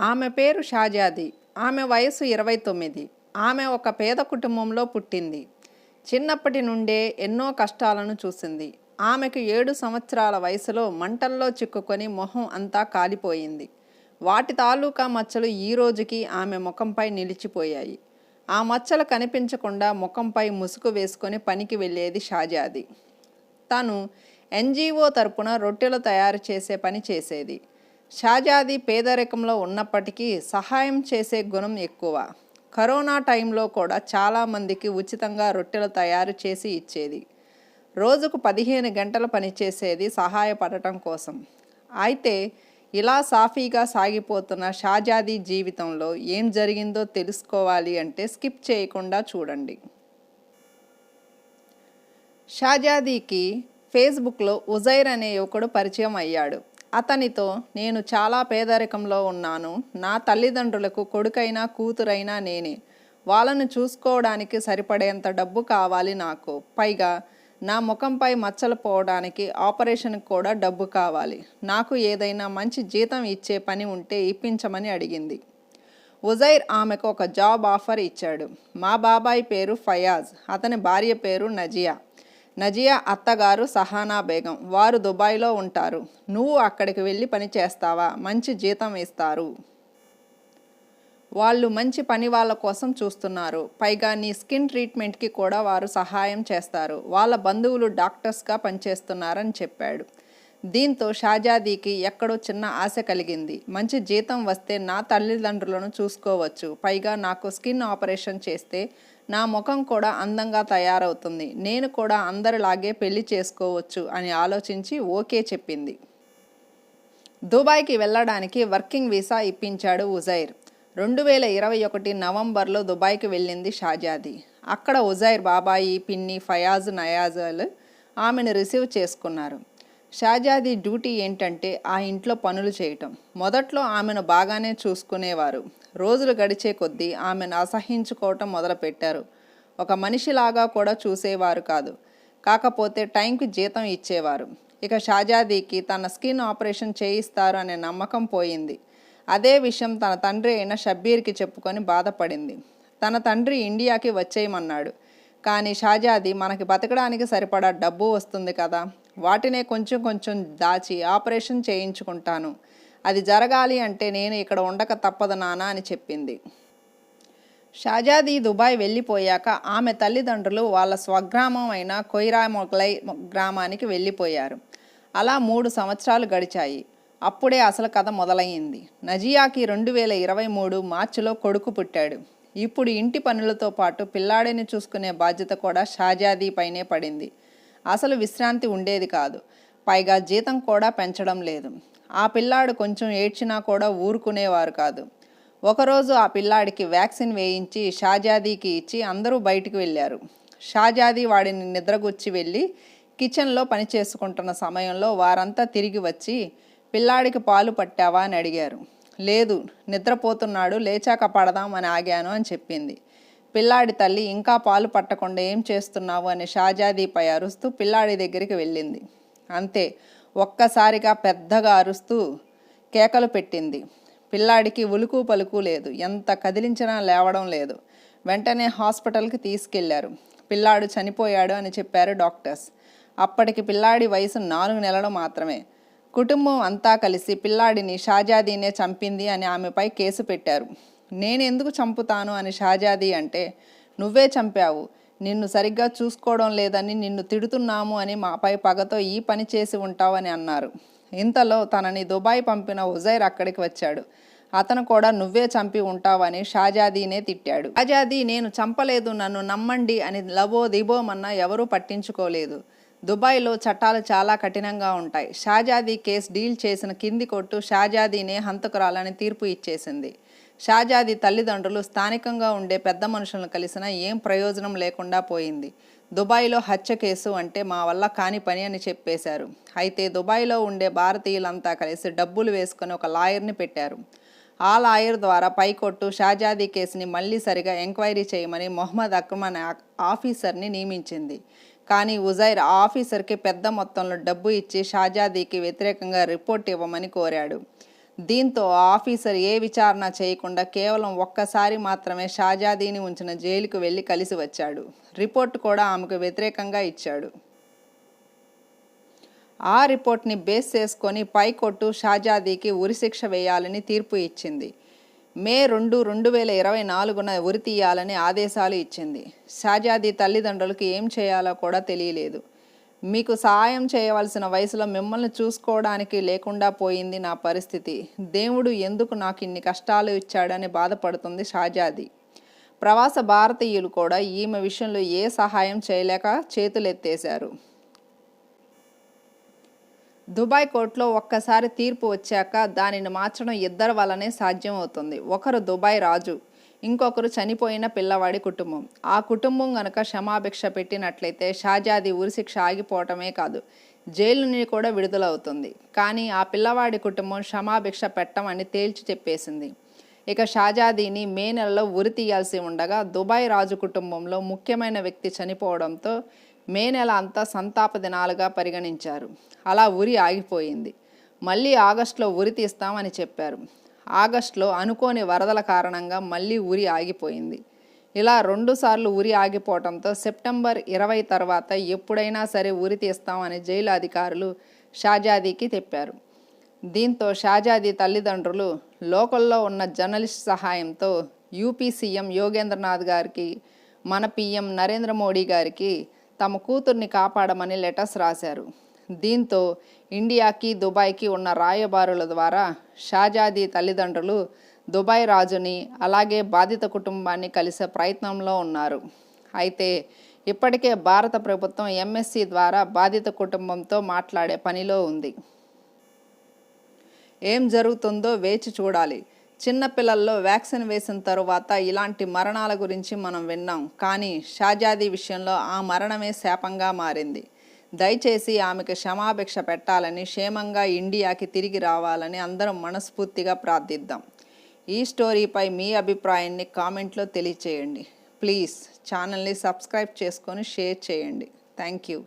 ఆమె పేరు షాజాది. ఆమె వయసు ఇరవై తొమ్మిది. ఆమె ఒక పేద కుటుంబంలో పుట్టింది. చిన్నప్పటి నుండే ఎన్నో కష్టాలను చూసింది. ఆమెకు ఏడు సంవత్సరాల వయసులో మంటల్లో చిక్కుకొని మొహం అంతా కాలిపోయింది. వాటి తాలూకా మచ్చలు ఈ రోజుకి ఆమె ముఖంపై నిలిచిపోయాయి. ఆ మచ్చలు కనిపించకుండా ముఖంపై ముసుగు వేసుకొని పనికి వెళ్ళేది షాజాది. తను ఎన్జిఓ తరపున రొట్టెలు తయారు చేసే పని చేసేది. షాజాది పేదరికంలో ఉన్నప్పటికీ సహాయం చేసే గుణం ఎక్కువ. కరోనా టైంలో కూడా చాలామందికి ఉచితంగా రొట్టెలు తయారు చేసి ఇచ్చేది. రోజుకు పదిహేను గంటలు పనిచేసేది సహాయపడటం కోసం. అయితే ఇలా సాఫీగా సాగిపోతున్న షాజాదీ జీవితంలో ఏం జరిగిందో తెలుసుకోవాలి అంటే స్కిప్ చేయకుండా చూడండి. షాజాదీకి ఫేస్బుక్లో ఉజైర్ అనే యువకుడు పరిచయం అయ్యాడు. అతనితో నేను చాలా పేదరికంలో ఉన్నాను. నా తల్లిదండ్రులకు కొడుకైనా కూతురైనా నేనే. వాళ్ళను చూసుకోవడానికి సరిపడేంత డబ్బు కావాలి నాకు. పైగా నా ముఖంపై మచ్చలు పోవడానికి ఆపరేషన్కి కూడా డబ్బు కావాలి. నాకు ఏదైనా మంచి జీతం ఇచ్చే పని ఉంటే ఇప్పించమని అడిగింది. ఉజైర్ ఆమెకు ఒక జాబ్ ఆఫర్ ఇచ్చాడు. మా బాబాయ్ పేరు ఫయాజ్. అతని భార్య పేరు నజియా. నజియా అత్తగారు సహానా బేగం. వారు దుబాయ్లో ఉంటారు. నువ్వు అక్కడికి వెళ్ళి పని చేస్తావా? మంచి జీతం ఇస్తారు. వాళ్ళు మంచి పని వాళ్ళ కోసం చూస్తున్నారు. పైగా నీ స్కిన్ ట్రీట్మెంట్కి కూడా వారు సహాయం చేస్తారు. వాళ్ళ బంధువులు డాక్టర్స్గా పనిచేస్తున్నారని చెప్పాడు. దీంతో షాజాదీకి ఎక్కడో చిన్న ఆశ కలిగింది. మంచి జీతం వస్తే నా తల్లిదండ్రులను చూసుకోవచ్చు. పైగా నాకు స్కిన్ ఆపరేషన్ చేస్తే నా ముఖం కూడా అందంగా తయారవుతుంది. నేను కూడా అందరిలాగే పెళ్ళి చేసుకోవచ్చు అని ఆలోచించి ఓకే చెప్పింది. దుబాయ్కి వెళ్ళడానికి వర్కింగ్ వీసా ఇప్పించాడు ఉజైర్. రెండు వేల ఇరవై ఒకటి నవంబర్లో దుబాయ్కి వెళ్ళింది షాజాది. అక్కడ ఉజైర్ బాబాయి పిన్ని ఫయాజ్ నయాజల్ ఆమెను రిసీవ్ చేసుకున్నారు. షాజాది డ్యూటీ ఏంటంటే ఆ ఇంట్లో పనులు చేయటం. మొదట్లో ఆమెను బాగానే చూసుకునేవారు. రోజులు గడిచే కొద్దీ ఆమెను అసహించుకోవటం మొదలుపెట్టారు. ఒక మనిషిలాగా కూడా చూసేవారు కాదు. కాకపోతే టైంకి జీతం ఇచ్చేవారు. ఇక షాజాదీకి తన స్కిన్ ఆపరేషన్ చేయిస్తారు అనే నమ్మకం పోయింది. అదే విషయం తన తండ్రి అయిన షబ్బీర్కి చెప్పుకొని బాధపడింది. తన తండ్రి ఇండియాకి వచ్చేయమన్నాడు. కానీ షాజాది మనకి బతకడానికి సరిపడా డబ్బు వస్తుంది కదా. వాటినే కొంచెం కొంచెం దాచి ఆపరేషన్ చేయించుకుంటాను. అది జరగాలి అంటే నేను ఇక్కడ ఉండక తప్పదు నానా అని చెప్పింది. షాజాదీ దుబాయ్ వెళ్ళిపోయాక ఆమె తల్లిదండ్రులు వాళ్ళ స్వగ్రామం అయిన కొయిరా మొగలై గ్రామానికి వెళ్ళిపోయారు. అలా మూడు సంవత్సరాలు గడిచాయి. అప్పుడే అసలు కథ మొదలయ్యింది. నజియాకి రెండు వేల ఇరవై మూడు మార్చిలో కొడుకు పుట్టాడు. ఇప్పుడు ఇంటి పనులతో పాటు పిల్లాడిని చూసుకునే బాధ్యత కూడా షాజాదీ పైనే పడింది. అసలు విశ్రాంతి ఉండేది కాదు. పైగా జీతం కూడా పెంచడం లేదు. ఆ పిల్లాడు కొంచెం ఏడ్చినా కూడా ఊరుకునేవారు కాదు. ఒకరోజు ఆ పిల్లాడికి వ్యాక్సిన్ వేయించి షాజాదీకి ఇచ్చి అందరూ బయటికి వెళ్ళారు. షాజాదీ వాడిని నిద్రగుచ్చి వెళ్ళి కిచెన్లో పని చేసుకుంటున్న సమయంలో వారంతా తిరిగి వచ్చి పిల్లాడికి పాలు పట్టావా? అని అడిగారు. లేదు నిద్రపోతున్నాడు లేచాక పడదాం అని ఆగాను అని చెప్పింది. పిల్లాడి తల్లి ఇంకా పాలు పట్టకుండా ఏం చేస్తున్నావు అని షాజాదీపై అరుస్తూ పిల్లాడి దగ్గరికి వెళ్ళింది. అంతే ఒక్కసారిగా పెద్దగా అరుస్తూ కేకలు పెట్టింది. పిల్లాడికి ఉలుకు పలుకు లేదు ఎంత కదిలించినా లేవడం లేదు. వెంటనే హాస్పిటల్కి తీసుకెళ్ళారు. పిల్లాడు చనిపోయాడు అని చెప్పారు డాక్టర్స్. అప్పటికి పిల్లాడి వయసు నాలుగు నెలలు మాత్రమే. కుటుంబం అంతా కలిసి పిల్లాడిని షాజాదీనే చంపింది అని ఆమెపై కేసు పెట్టారు. నేను ఎందుకు చంపుతాను అని షాజాదీ అంటే నువ్వే చంపావు. నిన్ను సరిగ్గా చూసుకోవడం లేదని నిన్ను తిడుతున్నాము అని మాపై పగతో ఈ పని చేసి ఉంటావని అన్నారు. ఇంతలో తనని దుబాయ్ పంపిన ఉజైర్ అక్కడికి వచ్చాడు. అతను కూడా నువ్వే చంపి ఉంటావని షాజాదీనే తిట్టాడు. షాజాదీ నేను చంపలేదు. నన్ను నమ్మండి అని లబో దిబోమన్నా ఎవరూ పట్టించుకోలేదు. దుబాయ్లో చట్టాలు చాలా కఠినంగా ఉంటాయి. షాజాదీ కేసు డీల్ చేసిన కింది కొట్టు షాజాదీనే హంతకురాలని తీర్పు ఇచ్చేసింది. షాజాదీ తల్లిదండ్రులు స్థానికంగా ఉండే పెద్ద మనుషులను కలిసినా ఏం ప్రయోజనం లేకుండా పోయింది. దుబాయ్లో హత్య కేసు అంటే మా వల్ల కాని పని అని చెప్పేశారు. అయితే దుబాయ్లో ఉండే భారతీయులంతా కలిసి డబ్బులు వేసుకొని ఒక లాయర్ని పెట్టారు. ఆ లాయర్ ద్వారా పైకొట్టు షాజాదీ కేసుని మళ్ళీ సరిగా ఎంక్వైరీ చేయమని మొహమ్మద్ అక్రమన్ ఆఫీసర్ని నియమించింది. కానీ ఉజైర్ ఆ ఆఫీసర్కి పెద్ద మొత్తంలో డబ్బు ఇచ్చి షాజాదీకి వ్యతిరేకంగా రిపోర్ట్ ఇవ్వమని కోరాడు. దీంతో ఆ ఆఫీసర్ ఏ విచారణ చేయకుండా కేవలం ఒక్కసారి మాత్రమే షాజాదీని ఉంచిన జైలుకు వెళ్ళి కలిసి వచ్చాడు. రిపోర్ట్ కూడా ఆమెకు వ్యతిరేకంగా ఇచ్చాడు. ఆ రిపోర్ట్ని బేస్ చేసుకొని పైకొట్టు షాజాదీకి ఉరిశిక్ష వేయాలని తీర్పు ఇచ్చింది. మే రెండు రెండు వేల ఇరవై నాలుగున ఉరి తీయాలని ఆదేశాలు ఇచ్చింది. షాజాదీ తల్లిదండ్రులకు ఏం చేయాలో కూడా తెలియలేదు. మీకు సహాయం చేయవలసిన వయసులో మిమ్మల్ని చూసుకోవడానికి లేకుండా పోయింది నా పరిస్థితి. దేవుడు ఎందుకు నాకు ఇన్ని కష్టాలు ఇచ్చాడని బాధపడుతుంది షాజాది. ప్రవాస భారతీయులు కూడా ఈమె విషయంలో ఏ సహాయం చేయలేక చేతులెత్తేశారు. దుబాయ్ కోర్టులో ఒక్కసారి తీర్పు వచ్చాక దానిని మార్చడం ఇద్దరి వల్లనే సాధ్యం అవుతుంది ఒకరు దుబాయ్ రాజు ఇంకొకరు చనిపోయిన పిల్లవాడి కుటుంబం. ఆ కుటుంబం గనక క్షమాభిక్ష పెట్టినట్లయితే షాజాది ఉరిశిక్ష ఆగిపోవటమే కాదు జైలు నుండి కూడా విడుదలవుతుంది. కానీ ఆ పిల్లవాడి కుటుంబం క్షమాభిక్ష పెట్టమని తేల్చి చెప్పేసింది. ఇక షాజాదీని మే నెలలో ఉరి తీయాల్సి ఉండగా దుబాయ్ రాజు కుటుంబంలో ముఖ్యమైన వ్యక్తి చనిపోవడంతో మే నెల అంతా సంతాప దినాలుగా పరిగణించారు. అలా ఉరి ఆగిపోయింది. మళ్ళీ ఆగస్టులో ఉరి తీస్తామని చెప్పారు. ఆగస్టులో అనుకోని వరదల కారణంగా మళ్ళీ ఉరి ఆగిపోయింది. ఇలా రెండుసార్లు ఉరి ఆగిపోవడంతో సెప్టెంబర్ ఇరవై తర్వాత ఎప్పుడైనా సరే ఉరి తీస్తామని జైలు అధికారులు షాజాదీకి తెప్పారు. దీంతో షాజాదీ తల్లిదండ్రులు లోకల్లో ఉన్న జర్నలిస్ట్ సహాయంతో యూపీ సీఎం యోగేంద్రనాథ్ గారికి మన పీఎం నరేంద్ర మోడీ గారికి తమ కూతుర్ని కాపాడమని లెటర్స్ రాశారు. దీంతో ఇండియాకి దుబాయ్కి ఉన్న రాయబారుల ద్వారా షాజాదీ తల్లిదండ్రులు దుబాయ్ రాజుని అలాగే బాధిత కుటుంబాన్ని కలిసే ప్రయత్నంలో ఉన్నారు. అయితే ఇప్పటికే భారత ప్రభుత్వం ఎంఎస్సి ద్వారా బాధిత కుటుంబంతో మాట్లాడే పనిలో ఉంది. ఏం జరుగుతుందో వేచి చూడాలి. చిన్నపిల్లల్లో వ్యాక్సిన్ వేసిన తరువాత ఇలాంటి మరణాల గురించి మనం విన్నాం. కానీ షాజాదీ విషయంలో ఆ మరణమే శాపంగా మారింది. దయచేసి ఆమెకు క్షమాభిక్ష పెట్టాలని క్షేమంగా ఇండియాకి తిరిగి రావాలని అందరం మనస్ఫూర్తిగా ప్రార్థిద్దాం. ఈ స్టోరీపై మీ అభిప్రాయాన్ని కామెంట్లో తెలియచేయండి. ప్లీజ్ ఛానల్ని సబ్స్క్రైబ్ చేసుకొని షేర్ చేయండి. Thank you.